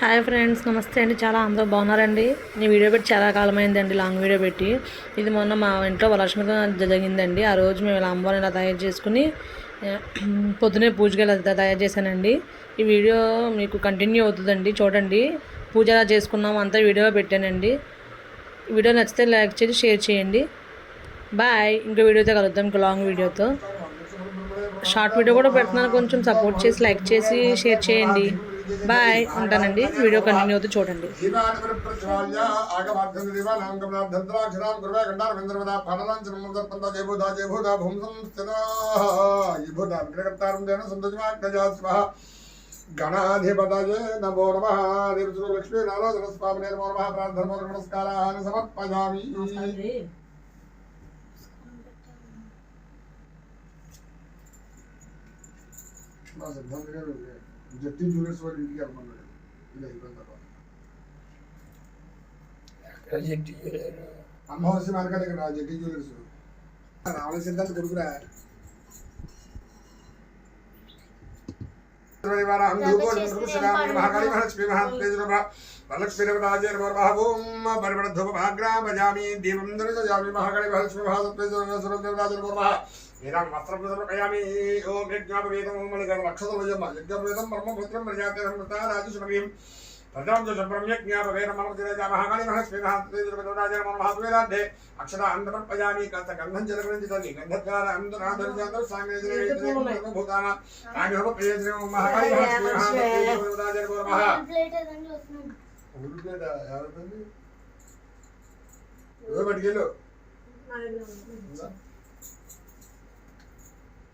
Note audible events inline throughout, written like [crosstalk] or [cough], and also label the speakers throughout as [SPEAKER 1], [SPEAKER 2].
[SPEAKER 1] Hi friends నమస్తే అండి. చాలా అందరూ బాగున్నారండి. ఈ వీడియో పెట్టి చాలా కాలమైందండి లాంగ్ వీడియో పెట్టి. ఇది మొన్న మా ఇంట్లో వరలక్ష్మిగా జరిగిందండి. ఆ రోజు మేము ఇలా అమ్మవారిని ఇలా తయారు చేసుకుని పొద్దునే పూజగా ఇలా తయారు చేశానండి. ఈ వీడియో మీకు కంటిన్యూ అవుతుందండి. చూడండి. పూజ ఎలా చేసుకున్నాం అంతా వీడియో పెట్టానండి. వీడియో నచ్చితే లైక్ చేసి షేర్ చేయండి. బాయ్. ఇంకో వీడియోతో కలుద్దాం. ఇంకో లాంగ్ వీడియోతో. షార్ట్ వీడియో కూడా పెడుతున్నాను. కొంచెం సపోర్ట్ చేసి లైక్ చేసి షేర్ చేయండి. బాయ్ ఉంటానండి. వీడియో కంటిన్యూ అవుతూ చూడండి.
[SPEAKER 2] గణాధిపతయే నమో నమ. దేవసురు లక్ష్మీ నారాయణ స్వామినే నమో నమ. ప్రార్థన నమస్కారాన్ని సమర్పయామి. మా जति जुनेश्वर इनकी अमन है। अमावस्या मार्ग का लेकर जेटी ज्वेलर्स रावण सिद्धांत गुरुग्रह है। महाकाली महालक्ष्मी महाग्राम भजामी दीपम महाकाली महालक्ष्मी मह ఏదాం ఓం యజ్ఞాపవేదం బ్రహ్మపుత్రం మహాకాళి గంధం గంధద్వార అంతరాధర్జాత భూతాన మహాకాళి పట్టుకెళ్ళు.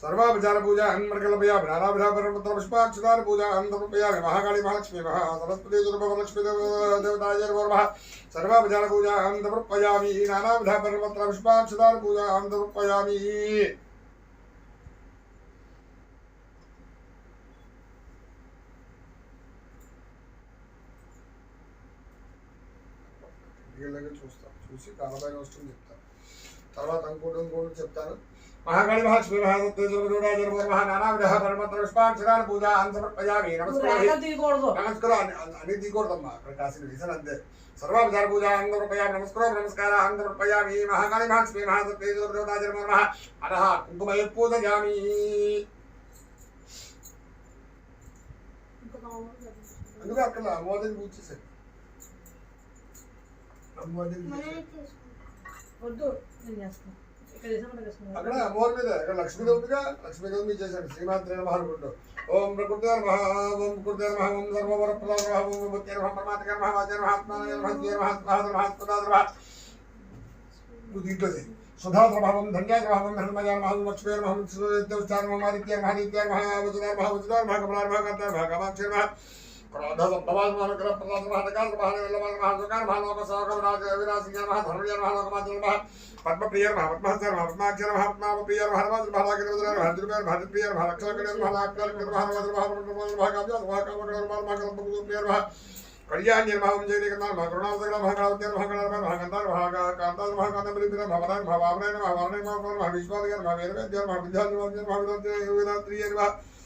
[SPEAKER 2] మహాలక్ష్మి మహాసరస్వతి దుర్గరాజే భౌరవ సర్వాభిచార పూజ అన్మర్గలపయ జ్ఞానాభిధాపరపుత్ర పుష్పాక్షదాన పూజ అంతర్పయామి మహాకాళి మహాలక్ష్మి మహా సరస్వతి దుర్గలక్ష్మి దేవతాజర్వర్మ సర్వాభిచార పూజ అంతర్పయామి నానాభిధాపరపుత్ర పుష్పాక్షదాన పూజ అంతర్పయామి వీళ్ళగా చూస్తాం. చూసి కాలమైన వస్తుంది చెప్తాను. తర్వాత ఇంకోటి ఇంకోటి చెప్తాను. మహాకాళి మహాలక్ష్మి మహాసత్యజురాజర్ మహా నానావిధ పరమత్ర పుష్పాక్షరాన్ని పూజ అంతర్పయామి నమస్కారం
[SPEAKER 1] తీయకూడదు
[SPEAKER 2] నమస్కారం అన్ని దిగకూడదమ్మా అక్కడ కాసిన రీజన్ అంతే సర్వాభిచార పూజ అందరూపయామి నమస్కారం నమస్కార అందరూపయామి మహాకాళి మహాలక్ష్మి మహాసత్యజురాజర్ మహా అరహ కుంకుమయ పూజయామి అందుకే అక్కడ అమ్మవారిని పూజ చేశారు అమ్మవారిని పూజ చేశారు.
[SPEAKER 3] మనమే తీసుకుంటాం
[SPEAKER 1] వద్దు నేను చేస్తాను ఇక్కడ చేసామంటే చేసుకున్నాను.
[SPEAKER 2] అక్కడ అమ్మవారి మీద ఇక్కడ లక్ష్మీదేవి ఉందిగా లక్ష్మీదేవి మీద చేశాడు శ్రీమాత్రే మహానుకుంటూ ఓం ప్రకృతి మహా ఓం ప్రకృతి మహా ఓం సర్వవర ప్రదాన మహా ఓం బుద్ధి మహా పరమాత్మ మహా వాచన మహాత్మ మహా మహాత్మ మహాత్మ మహా నువ్వు దీంట్లో చేయి సుధాద్ర భావం ధన్యాద్ర భావం ధర్మజాన पद्मप्रियर महापद्माचर महापद्माचर महापद्माप्रियर महाराज महारागिरवदर महाद्रिपेर महाद्रिपेर महारक्षकडेर महालाकर महाराज महाराज महाकाव्य महाकाव्य महाकाव्य महा कल्याण निर्भावम जय निकंदर भगरुणा सगला भगरावतेर भगणार भगंदर भगा कांतर भगंदर बलिदर भवनार भवावने भवावने भवावने भविष्यवाद कर भवेर देर भविष्यवाद कर भविष्यवाद कर भविष्यवाद कर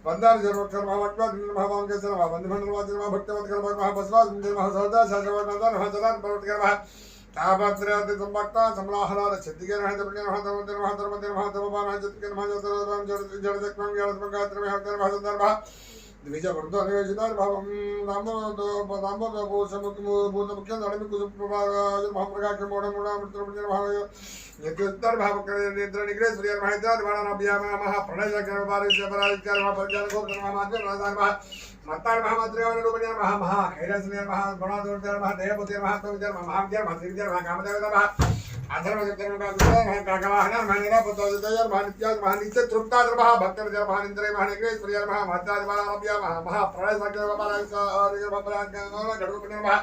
[SPEAKER 2] वंदान जन्म कर्म वक्वाद निर्म भावां के सर्व वंदन निर्वाद निर्म भक्तवत कर्म महा बसवास निर्म सहदा सहजवा नंदन हा जलान पर्वत कर्म तापत्रयति संभक्ता समलाहलाद छत्तिके नह दपणे नह धर्म धर्म धर्म धर्म धर्म भान जत्के नह जतर धर्म जड़ जड़ जक्मं ज्ञान संगात्र में हर धर्म धर्म సంభక్త సమలాహలాద ద్విజ వృద్ధ నివేశితార్ భావం రామోదో రామోదో కోశముఖము నడమి కుసుప్రభాగ మహాప్రకాశ నిద్ర మహా రాజాన మహా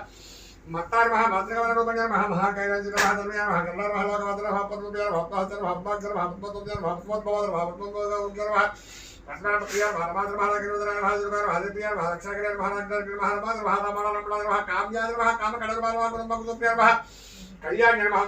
[SPEAKER 2] మత్తార్ మహామంత్రిగా రూపణ మహా మహా కైలాస మహా గుణాధోర్ మహా దేవపతి మహా మహావిద్య మహావిద్య మహాదేవ మహా కామదేవత మహా అధర్మచంద్రమహాకాకవాహన
[SPEAKER 1] कल्याणनिर्महं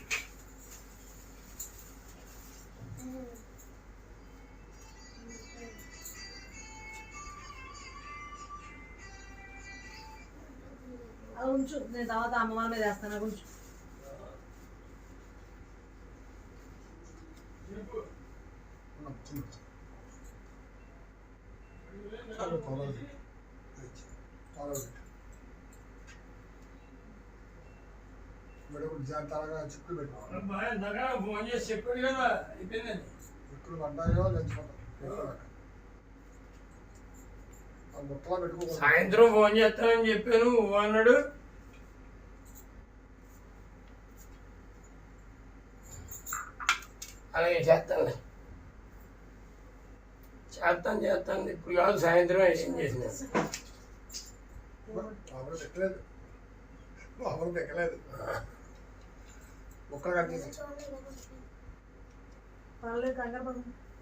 [SPEAKER 1] ఉంచు. నేను తర్వాత అమ్మవారి మీద వేస్తాను ఉంచు.
[SPEAKER 2] చిక్కులు
[SPEAKER 4] ఫోన్ చేసి చెప్పాడు కదా అయిపోయిందండి
[SPEAKER 2] చిక్కులు పడ్డాయో చచ్చిపోతాం
[SPEAKER 4] సాయంత్రం ఫోన్ చేస్తానని చెప్పాను అన్నాడు. అలాగే చేస్తాను చేస్తాను చేస్తాను. ఇప్పుడు కాదు సాయంత్రం ఏం చేసిన.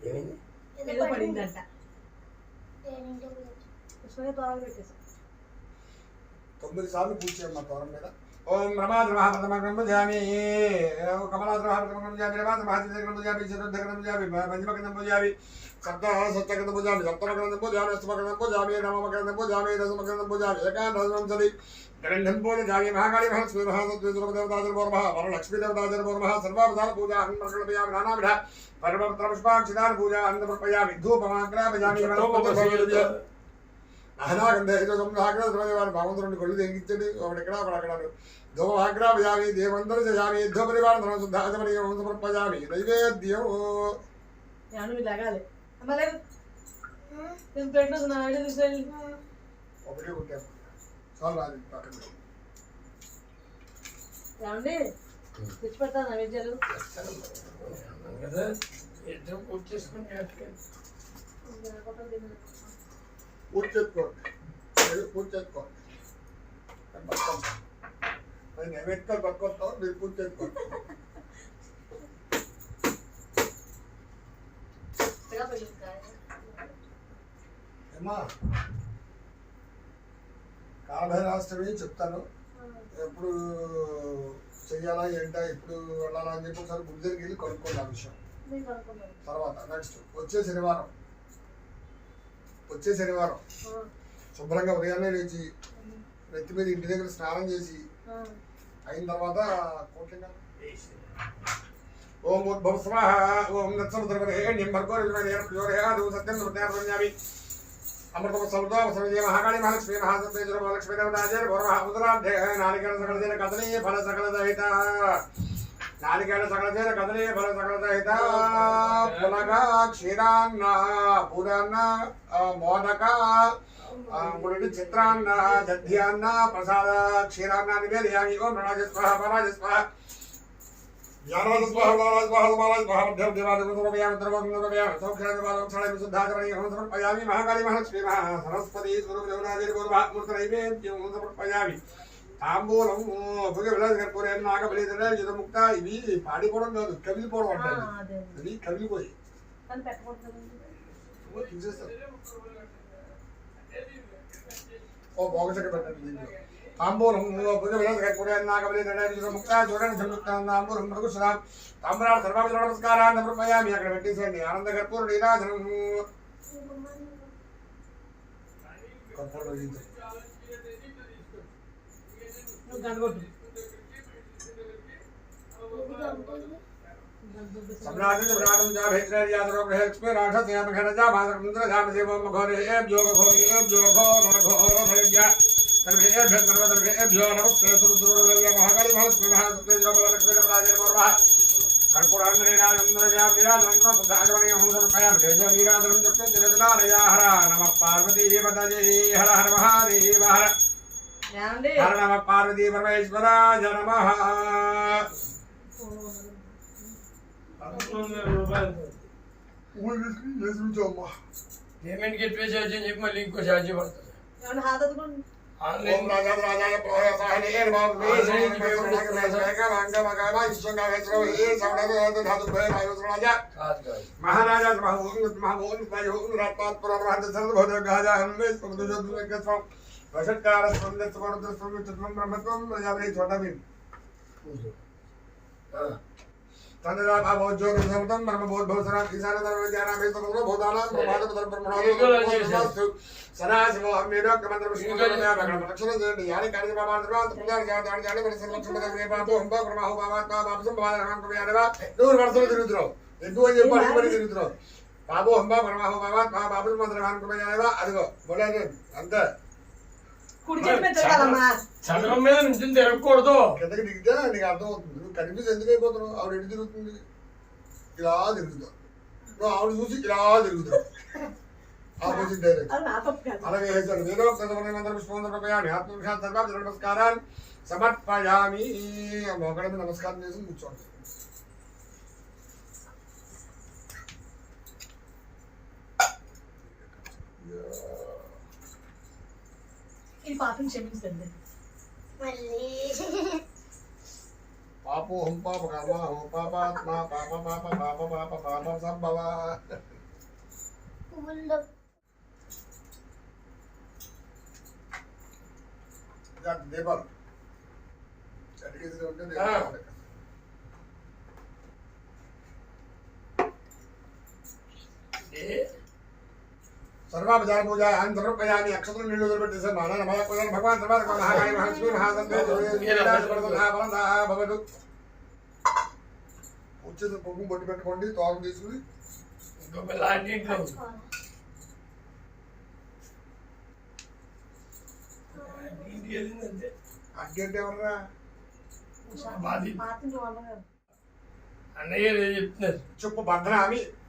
[SPEAKER 4] ఏమైంది?
[SPEAKER 2] తొమ్మిది సార్లు పూజ చేయమ్మా తోరం మీద. ఓం రమాద్ర మహాపదమగ్రం జామి కమలాద్ర మహాపదమగ్రం జామి రమాద్ర మహాచిత్రగ్రం పూజామి చతుర్థగ్రం పూజామి పంచమగ్రం పూజామి సప్త సప్తగ్రం పూజామి సప్తమగ్రం పూజామి అష్టమగ్రం పూజామి నవమగ్రం పూజామి దశమగ్రం పూజామి ఏకాదశంసలి గ్రంథం పూజామి మహాకాళి మహాలక్ష్మి మహాసత్వి సురభదేవతాజర్ పౌర్మః వరలక్ష్మీ దేవతాజర్ పౌర్మః సర్వావధాన పూజా అహం ప్రకల్పయామి నానావిధ పరమపత్ర పుష్పాక్షిదాన పూజా అన్న సమర్పయామి ధూపమాగ్రాపయామి అహనాగంధ సంహాగ్రవారు భగవంతుడిని కొళ్ళు తెగించండి ఒకటి ఇక్కడ ఒకటి అక్కడ ధూమాగ్రాపయామి దేవందర చేయామి యుద్ధ పరివారం శుద్ధాచమని సమర్పయామి నైవేద్యం ఒకటే కొట్టాము చాలు రాదు పక్కన.
[SPEAKER 1] ఏమండి తెచ్చి పెడతాను నైవేద్యాలు
[SPEAKER 4] కదా పూర్తి చేసుకుని
[SPEAKER 2] పూర్తి చేసుకోండి పూర్తి చేసుకోండి నేను పట్టుకొస్తాను మీరు చేసుకోండి ఏమా? చెప్తాను. ఎప్పుడు చెయ్యాలా ఏంటా? ఎప్పుడు వెళ్ళాలా అని చెప్పి ఒకసారి గుడి దగ్గరికి వెళ్ళి కనుక్కోండి ఆ విషయం. తర్వాత నెక్స్ట్ వచ్చే శనివారం. వచ్చే శనివారం. శుభ్రంగా ఉదయాన్నే లేచి నెత్తి మీద ఇంటి దగ్గర స్నానం చేసి అయిన తర్వాత కోట్లింగా. ఓం ఉద్భవ స్వాహ ఓం నత్సముద్రపదేహ్యం భర్గో ప్రచోదయాదు సత్యం నృత్యామి అమృతమ సముద్ర సమయ మహాకాళి మహాలక్ష్మి మహాసత్యేశ్వర మహాలక్ష్మి దేవతాజర్ గౌరవ ఉదరాధ్య నాలికేళ సకల జన కదలీ ఫల సకల దహిత నాలికేళ సకల జన కదలీ ఫల సకల దహిత పులగ క్షీరాన్న పూరాన్న మోదక ముడి చిత్రాన్న దధ్యాన్న ప్రసాద క్షీరాన్న నివేదయామి ఓం ప్రణాజ స్వాహ పరాజ స్వాహ. జ్ఞానవాద స్వాహ బాలాజ బాలాజ బాలాజ మహామధ్యం దేవాద సమర్పయామి ద్రవం సమర్పయామి సౌఖ్యామి బాలం క్షణామి శుద్ధాచరణి హోం సమర్పయామి మహాకాళి మహాలక్ష్మి మహా సరస్వతి స్వరూప దేవనాజరి పూర్వమూర్త నైవేద్యం సమర్పయామి. తాంబూలం భుగ విలాస కర్పూరే నాగబలిధర యుధముక్త ఇవి పాడిపోవడం కాదు కమిలిపోవడం అంటారు. ఓ, తీసేస్తారు. ఓ బాగు చెక్క పెట్టండి దీంట్లో. తాంబూలం పుజ విలాస కర్పూరే నాగబలి దండ ముక్త చూడండి సంయుక్త తాంబూలం మృగుసురాం తాంబూలాలు సర్వాభి నమస్కారాన్ని సమర్పయామి. అక్కడ పెట్టేసేయండి. ఆనంద కర్పూర నీరాజనం కర్పూరం सम्राट
[SPEAKER 1] सम्राट जा भेत्र
[SPEAKER 2] या तो ग्रह पे राठा से हम घन जा भाद्र मंत्र जा से वो मघोरे एम योग घोर एम योग घोर घोर भैया सर्वे एम भे सर्व सर्वे एम योग नमस्ते सुर सुर भैया
[SPEAKER 1] महाकाली
[SPEAKER 2] भव प्रभात ते जब बल
[SPEAKER 4] के जब राजे मोरवा कर्पूर अंगरे राजंद्र जा विराज मंत्र सुधाजवने हम
[SPEAKER 1] सब कायम
[SPEAKER 2] जय
[SPEAKER 4] जय
[SPEAKER 2] वीराधरम जपते जगदलाल या हर नमः पार्वती पतये हर हर महादेव हर हर नमः पार्वती परमेश्वराय नमः। రాజా
[SPEAKER 4] కాదు కాదు
[SPEAKER 2] మహారాజా మహోన్ మహోన్ మహోన్ రాత్పాత్ పురమహంత సర్వ భోజ గాజా హన్మే స్పందు జదు వెంకస్వం యాని కార్య తిరుగుతున్నావు ఎక్కువ తిరుగుతున్నావు బాబు బాబు అదిగో అంతే
[SPEAKER 1] కుడి చేతి మీద తిరగాలమ్మా.
[SPEAKER 4] చదవం మీద నుంచి తిరగకూడదు.
[SPEAKER 2] కిందకి దిగితే నీకు అర్థం అవుతుంది నువ్వు కనిపిస్తే ఎందుకు అయిపోతున్నావు? ఆవిడ ఎటు తిరుగుతుంది? ఇలా తిరుగుతావు నువ్వు ఆవిడ చూసి ఇలా తిరుగుతావు [laughs] ఆపోజిట్ డైరెక్షన్ అలాగే ఆత్మవిశ్వాస సర్వ నమస్కారాన్ని సమర్పయామి. మొగడ నమస్కారం చేసి కూర్చోండి.
[SPEAKER 1] ఈ పాపని క్షమించండి
[SPEAKER 3] మళ్ళీ
[SPEAKER 2] పాపో హం పాప కర్మ హం పాపాత్మ పాప పాప పాప పాప పాప సంభవ
[SPEAKER 3] పువ్వుల్లో
[SPEAKER 2] జాగ్రత్త దీపాలు చదివేసి ఉంటే
[SPEAKER 4] ఆ.
[SPEAKER 2] దీపాలు.
[SPEAKER 4] ఏ
[SPEAKER 2] సర్వాపచార పూజ ఆయన సమర్పయామి అక్షతులు నీళ్ళు వదిలిపెట్టేసారు మాన నమః కులం భగవాన్ సర్వాధ మహాకాయ మహాలక్ష్మి మహాసంతే భవతు. వచ్చేసి కుంకుమ బొట్టు పెట్టుకోండి తోరం తీసుకుని. ఎవర్రా?
[SPEAKER 1] వాళ్ళ
[SPEAKER 4] అన్నయ్య చెప్తున్నారు.
[SPEAKER 2] చెప్పు భద్రామి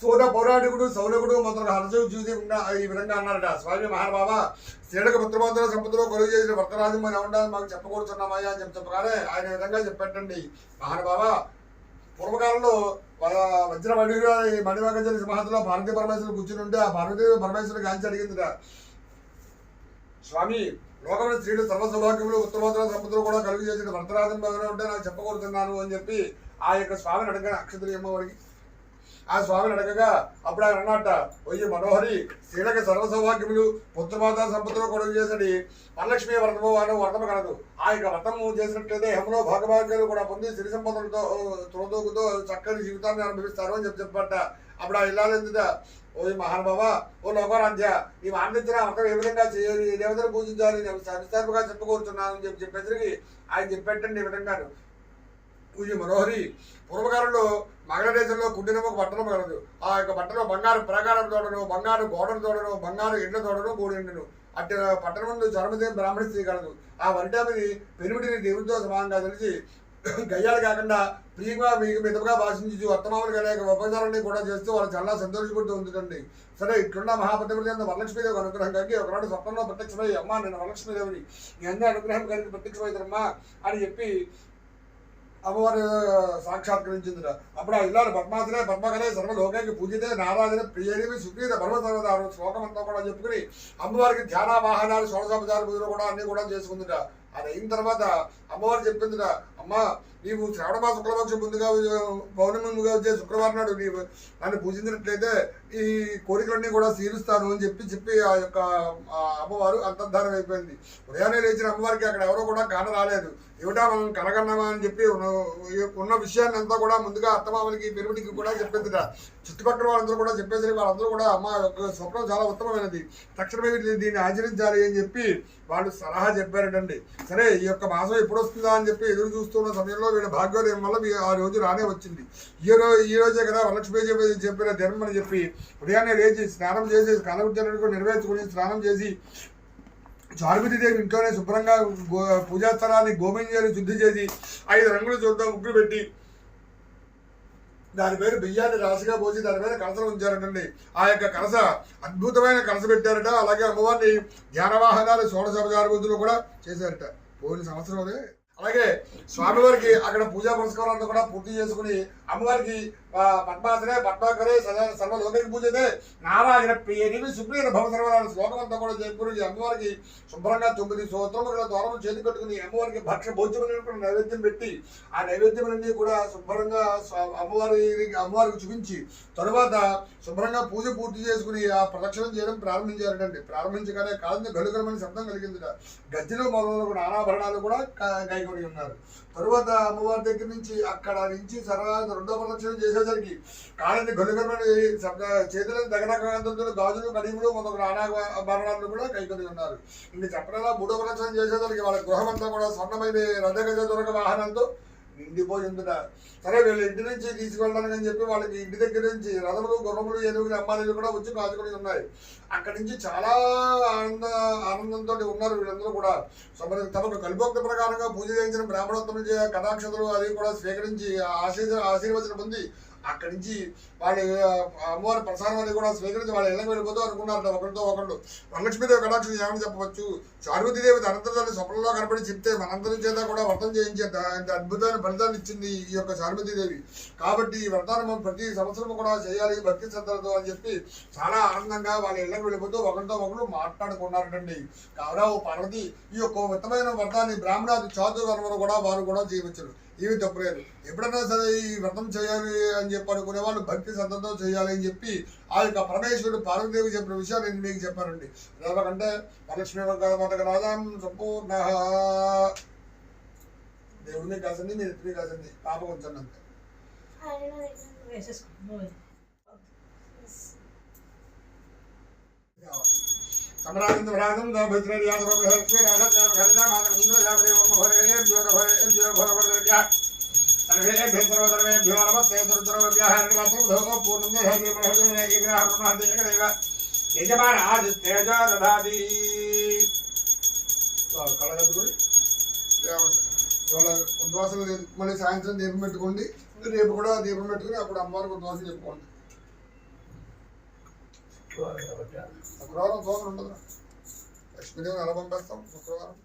[SPEAKER 2] సోద పౌరాణికుడు సౌనకుడు మొదలు హర్షు చూసి ఉన్న ఈ విధంగా అన్నారట. స్వామి మహానుభావ స్త్రీలకు పుత్రమంతుల సంపదలో కొలుగు చేసిన భర్తరాజు మనం ఉండాలని మాకు చెప్పకూడుతున్నామయ్యా అని చెప్పగానే ఆయన విధంగా చెప్పండి మహానుభావ పూర్వకాలంలో వజ్ర వజ్రమణిగా ఈ సింహాసంలో భారతీయ పార్వతీ పరమేశ్వరుడు కూర్చుని ఉంటే ఆ భారతీయ పరమేశ్వరుడు గాంచి అడిగిందిట. స్వామి లోకమైన స్త్రీలు సర్వ సౌభాగ్యములు ఉత్తమోత్తర సంపదలు కూడా కలుగు చేసిన భర్తరాజం బాగానే ఉంటే నాకు చెప్పకూడుతున్నాను అని చెప్పి ఆ యొక్క స్వామిని అడగ ఏమో వారికి ఆ స్వామిని అడగగా అప్పుడు ఆయన అన్నట్ట ఒయ్యి మనోహరి స్త్రీలకు సర్వ సౌభాగ్యములు పుత్రమాతా సంపదలు కొడుకు చేసడి వరలక్ష్మి వ్రతము అని వ్రతము కలదు ఆ యొక్క వ్రతము చేసినట్లయితే హెమలో భాగభాగ్యాలు కూడా పొంది సిరి సంపదలతో త్రోదోకుతో చక్కని జీవితాన్ని అనుభవిస్తారు అని చెప్పి చెప్పట అప్పుడు ఆ ఇల్లాలు ఓ ఈ మహానుభావ ఓ లోకరాధ్య ఈ ఆనందించిన వ్రతం ఏ విధంగా చేయాలి? ఏ విధంగా పూజించాలి? నేను విస్తారంగా చెప్పుకోరుతున్నాను అని చెప్పి చెప్పేసరికి ఆయన చెప్పేటండి ఈ విధంగాను పూజ మనోహరి పూర్వకాలంలో మగధ దేశంలో ఒక పట్టణం కలదు ఆ యొక్క బట్టలో బంగారు ప్రాకారం తోడను బంగారు గోడను తోడను బంగారు ఇండ్ల తోడను కూడిండును అట్టి పట్టణం ముందు చరమదేవి బ్రాహ్మణ స్త్రీ కలదు. ఆ వరిటామిని పెనుమిటిని దేవుడితో సమానంగా తెలిసి గయ్యాలు కాకుండా ప్రియంగా మీకు మితగా భాషించి వర్తమానులు కలిగే ఉపచారాన్ని కూడా చేస్తూ వాళ్ళు చాలా సంతోషపడుతూ ఉంటుందండి సరే ఇట్లున్న మహాపతిపతి అంత వరలక్ష్మీదేవి అనుగ్రహం కలిగి ఒకనాడు స్వప్నంలో ప్రత్యక్షమై అమ్మ నేను వరలక్ష్మీదేవిని మీ అందరి అనుగ్రహం కలిగి ప్రత్యక్షమవుతారమ్మా అని చెప్పి అమ్మవారు సాక్షాత్కరించింది అప్పుడు ఆ ఇల్లాలు పద్మాసనే పద్మకలే సర్వలోకానికి పూజితే నారాజనే ప్రియదేవి సుప్రీత పర్వతర్వదారు శ్లోకం అంతా కూడా చెప్పుకుని అమ్మవారికి ధ్యాన వాహనాలు షోడశోపచార పూజలు కూడా అన్ని కూడా చేసుకుందిట. అది అయిన తర్వాత అమ్మవారు చెప్పిందిట అమ్మ నీవు శ్రావణ మాస శుక్లపక్షం ముందుగా పౌర్ణమి ముందుగా వచ్చే శుక్రవారం నాడు నీవు నన్ను పూజించినట్లయితే ఈ కోరికలన్నీ కూడా తీరుస్తాను అని చెప్పి చెప్పి ఆ యొక్క ఆ అమ్మవారు అంతర్ధానం అయిపోయింది. ఉదయాన్నే లేచిన అమ్మవారికి అక్కడ ఎవరో కూడా కాన రాలేదు. ఏమిటా మనం కనగన్నామా అని చెప్పి ఉన్న- విషయాన్ని అంతా కూడా ముందుగా అత్తమామలకి పెరుగుడికి కూడా చెప్పిందిట. చుట్టుపక్కల వాళ్ళందరూ కూడా చెప్పేసరికి వాళ్ళందరూ కూడా అమ్మ యొక్క స్వప్నం చాలా ఉత్తమమైనది. తక్షణమే దీన్ని ఆచరించాలి అని చెప్పి వాళ్ళు సలహా చెప్పారటండి. సరే ఈ యొక్క మాసం ఎప్పుడు వస్తుందా అని చెప్పి ఎదురు చూస్తున్న సమయంలో వీడి భాగ్యోదయం వల్ల ఆ రోజు రానే వచ్చింది. ఈ రోజు ఈ రోజే కదా వరలక్ష్మి చెప్పిన ధర్మం అని చెప్పి ఉదయాన్నే లేచి స్నానం చేసి కాలవృత్యాలను నెరవేర్చుకుని స్నానం చేసి చారుపతిదేవి ఇంట్లోనే శుభ్రంగా గో పూజా శుద్ధి చేసి ఐదు రంగులు చూద్దాం ముగ్గులు పెట్టి దాని పేరు బియ్యాన్ని రాశిగా పోసి దాని మీద కలసలు ఉంచారటండి. ఆ యొక్క కలస అద్భుతమైన కలస పెట్టారట. అలాగే అమ్మవారిని ధ్యాన వాహనాలు కూడా చేశారట. పోయిన సంవత్సరం అలాగే స్వామివారికి అక్కడ పూజా పురస్కారాలను కూడా పూర్తి చేసుకుని అమ్మవారికి పద్మాసనే పద్మాకరే సర్వలోకరికి పూజతే. నారాయణ ప్రియనివి సుప్రియ భవ సర్వనారాయణ శ్లోకం అంతా కూడా చెప్పుకుని అమ్మవారికి శుభ్రంగా తొమ్మిది సోత్రముల దూరం చేతి కట్టుకుని అమ్మవారికి భక్ష భోజ్యములను కూడా నైవేద్యం పెట్టి ఆ నైవేద్యములన్నీ కూడా శుభ్రంగా అమ్మవారి అమ్మవారికి చూపించి తరువాత శుభ్రంగా పూజ పూర్తి చేసుకుని ఆ ప్రదక్షిణం చేయడం ప్రారంభించారటండి. ప్రారంభించగానే కాలంలో గలుగలమని శబ్దం కలిగిందిట. గజ్జలు మొదలగు నానాభరణాలు కూడా క- కైకొని ఉన్నారు. తరువాత అమ్మవారి దగ్గర నుంచి అక్కడ నుంచి సరళ రెండో ప్రదక్షిణం చేసేసరికి కాళ్ళని గలుగలమని చేతులను దగ్గర గాజులు కడిములు మొదటి నానాభరణాలు కూడా కైకొని ఉన్నారు. ఇంక చెప్పడంలో మూడో ప్రదక్షిణం చేసేసరికి వాళ్ళ గృహమంతా కూడా స్వర్ణమైన రథగజ దొరక వాహనంతో నిండిపోయిందిట సరే వీళ్ళు ఇంటి నుంచి తీసుకెళ్ళడానికి అని చెప్పి వాళ్ళకి ఇంటి దగ్గర నుంచి రథములు గుర్రములు ఏనుగులు అమ్మాయిలు కూడా వచ్చి కాచుకొని ఉన్నాయి. అక్కడి నుంచి చాలా ఆనంద ఆనందంతో ఉన్నారు వీళ్ళందరూ కూడా. సో తమకు కల్పోక్త ప్రకారంగా పూజ చేయించిన బ్రాహ్మణోత్తమ కథాక్షతలు అది కూడా స్వీకరించి ఆశీర్ ఆశీర్వచనం పొంది అక్కడి నుంచి వాళ్ళు అమ్మవారి ప్రసాదం అది కూడా స్వీకరించి వాళ్ళ ఇళ్ళకి వెళ్ళిపోతూ అనుకున్నారు ఒకరితో ఒకళ్ళు. వరలక్ష్మీదేవి కటాక్షం ఏమని చెప్పవచ్చు. చారుమతిదేవి అనంతరాన్ని స్వప్నంలో కనపడి చెప్తే మనందరి చేత కూడా వ్రతం చేయించేంత ఇంత అద్భుతమైన ఫలితాన్ని ఇచ్చింది ఈ యొక్క చారుమతిదేవి కాబట్టి ఈ వ్రతాన్ని మనం ప్రతి సంవత్సరం కూడా చేయాలి భక్తి శ్రద్ధలతో అని చెప్పి చాలా ఆనందంగా వాళ్ళ ఇళ్ళకి వెళ్ళిపోతూ ఒకరితో ఒకరు మాట్లాడుకున్నారటండి. కావున ఓ పార్వతి ఈ యొక్క ఉత్తమైన వ్రతాన్ని బ్రాహ్మణాది చాతుర్వర్మను కూడా వారు కూడా జీవించరు. ఏమి తప్పలేదు ఎప్పుడైనా సరే ఈ వ్రతం చేయాలి అని చెప్పి అనుకునే వాళ్ళు భక్తి సంతంతో చేయాలి అని చెప్పి ఆ యొక్క పరమేశ్వరుడు పార్వతీదేవి చెప్పిన విషయాలు నేను మీకు చెప్పానండి. ఎలాగంటే వరలక్ష్మి మాతక సంపూర్ణ. దేవుడిని కాసింది మీరు ఎత్తుని కాసింది. పాప కొంచెం అంతే
[SPEAKER 3] ఆయన దగ్గర
[SPEAKER 1] వేసేసుకో నువ్వే.
[SPEAKER 2] సమరాజింద భ్రాజం భద్రేది యాదవ బృహస్పతి రాజా యజమాన ఆదిత్యేజ కళగట్టుకుని ఉద్వాసం మళ్ళీ సాయంత్రం దీపం పెట్టుకోండి రేపు కూడా దీపం పెట్టుకుని అప్పుడు అమ్మవారికి ఉద్వాసం చెప్పుకోండి. శుక్రవారం దోశలు ఉండదు. లక్ష్మీదేవిని ఎలా పంపేస్తాం శుక్రవారం.